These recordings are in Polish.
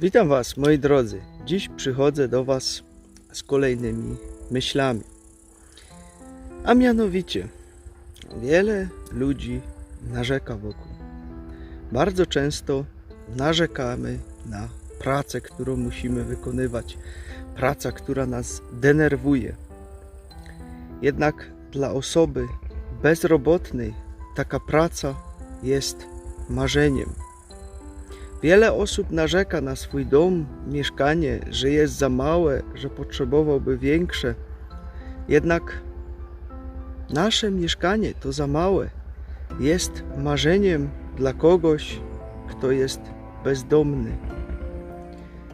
Witam Was, moi drodzy. Dziś przychodzę do Was z kolejnymi myślami. A mianowicie, wiele ludzi narzeka wokół. Bardzo często narzekamy na pracę, którą musimy wykonywać, praca, która nas denerwuje. Jednak dla osoby bezrobotnej taka praca jest marzeniem. Wiele osób narzeka na swój dom, mieszkanie, że jest za małe, że potrzebowałby większe. Jednak nasze mieszkanie to za małe. Jest marzeniem dla kogoś, kto jest bezdomny.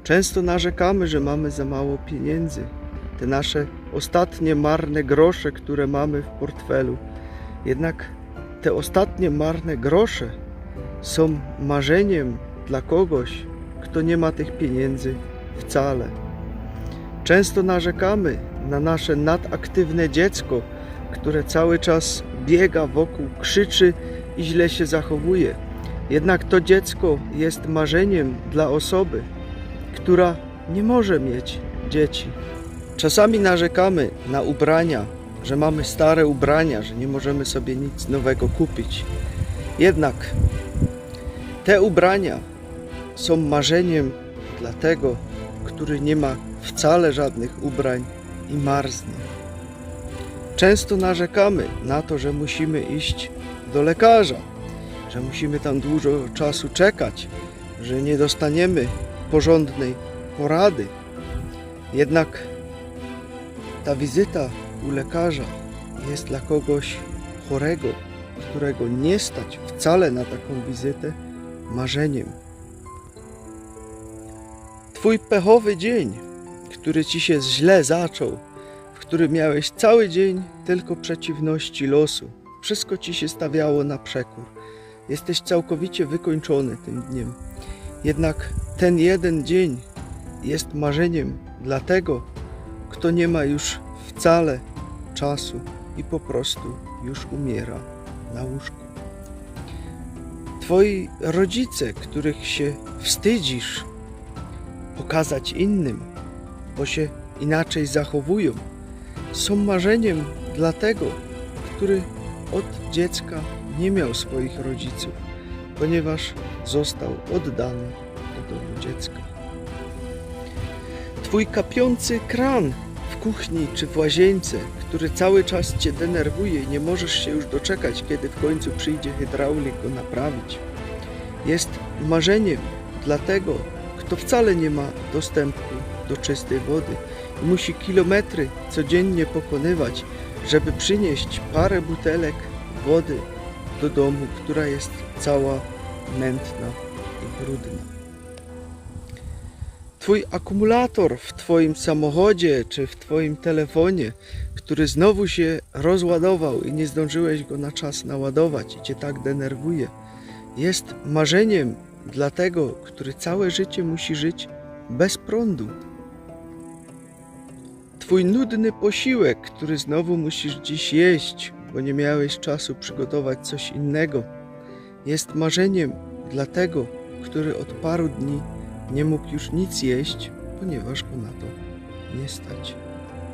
Często narzekamy, że mamy za mało pieniędzy. Te nasze ostatnie marne grosze, które mamy w portfelu. Jednak te ostatnie marne grosze są marzeniem dla kogoś, kto nie ma tych pieniędzy wcale. Często narzekamy na nasze nadaktywne dziecko, które cały czas biega wokół, krzyczy i źle się zachowuje. Jednak to dziecko jest marzeniem dla osoby, która nie może mieć dzieci. Czasami narzekamy na ubrania, że mamy stare ubrania, że nie możemy sobie nic nowego kupić. Jednak te ubrania są marzeniem dla tego, który nie ma wcale żadnych ubrań i marznie. Często narzekamy na to, że musimy iść do lekarza, że musimy tam dużo czasu czekać, że nie dostaniemy porządnej porady. Jednak ta wizyta u lekarza jest dla kogoś chorego, którego nie stać wcale na taką wizytę, marzeniem. Twój pechowy dzień, który ci się źle zaczął, w którym miałeś cały dzień tylko przeciwności losu, wszystko ci się stawiało na przekór. Jesteś całkowicie wykończony tym dniem. Jednak ten jeden dzień jest marzeniem dla tego, kto nie ma już wcale czasu i po prostu już umiera na łóżku. Twoi rodzice, których się wstydzisz pokazać innym, bo się inaczej zachowują, są marzeniem dla tego, który od dziecka nie miał swoich rodziców, ponieważ został oddany do domu dziecka. Twój kapiący kran w kuchni czy w łazience, który cały czas cię denerwuje i nie możesz się już doczekać, kiedy w końcu przyjdzie hydraulik go naprawić, jest marzeniem dla tego, kto wcale nie ma dostępu do czystej wody i musi kilometry codziennie pokonywać, żeby przynieść parę butelek wody do domu, która jest cała mętna i brudna. Twój akumulator w Twoim samochodzie czy w Twoim telefonie, który znowu się rozładował i nie zdążyłeś go na czas naładować i Cię tak denerwuje, jest marzeniem dla tego, który całe życie musi żyć bez prądu. Twój nudny posiłek, który znowu musisz dziś jeść, bo nie miałeś czasu przygotować coś innego, jest marzeniem dla tego, który od paru dni nie mógł już nic jeść, ponieważ go na to nie stać.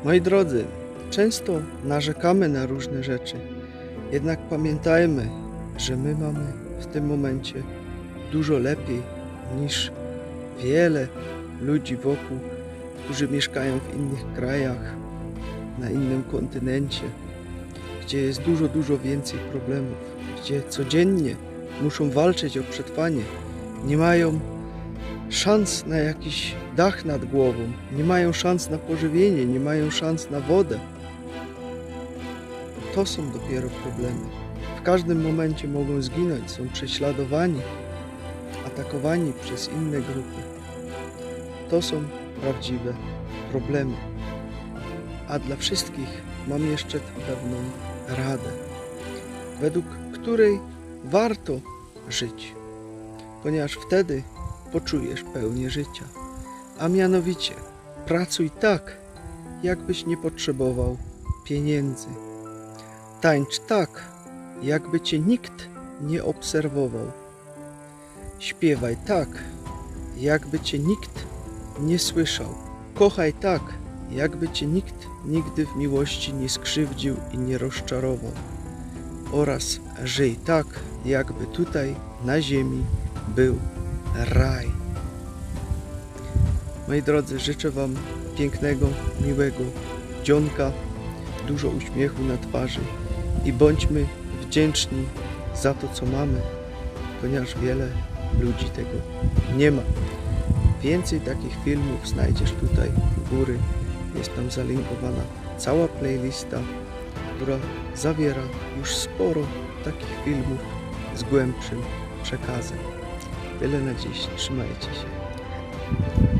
Moi drodzy, często narzekamy na różne rzeczy, jednak pamiętajmy, że my mamy w tym momencie dużo lepiej niż wiele ludzi wokół, którzy mieszkają w innych krajach, na innym kontynencie, gdzie jest dużo, dużo więcej problemów, gdzie codziennie muszą walczyć o przetrwanie, nie mają szans na jakiś dach nad głową, nie mają szans na pożywienie, nie mają szans na wodę. To są dopiero problemy. W każdym momencie mogą zginąć, są prześladowani, atakowani przez inne grupy. To są prawdziwe problemy. A dla wszystkich mam jeszcze pewną radę, według której warto żyć, ponieważ wtedy poczujesz pełnię życia. A mianowicie, pracuj tak, jakbyś nie potrzebował pieniędzy. Tańcz tak, jakby cię nikt nie obserwował. Śpiewaj tak, jakby cię nikt nie słyszał. Kochaj tak, jakby cię nikt nigdy w miłości nie skrzywdził i nie rozczarował. Oraz żyj tak, jakby tutaj na ziemi był raj. Moi drodzy, życzę Wam pięknego, miłego dzionka, dużo uśmiechu na twarzy i bądźmy wdzięczni za to, co mamy, ponieważ wiele ludzi tego nie ma. Więcej takich filmów znajdziesz tutaj u góry. Jest tam zalinkowana cała playlista, która zawiera już sporo takich filmów z głębszym przekazem. Tyle na dziś. Trzymajcie się.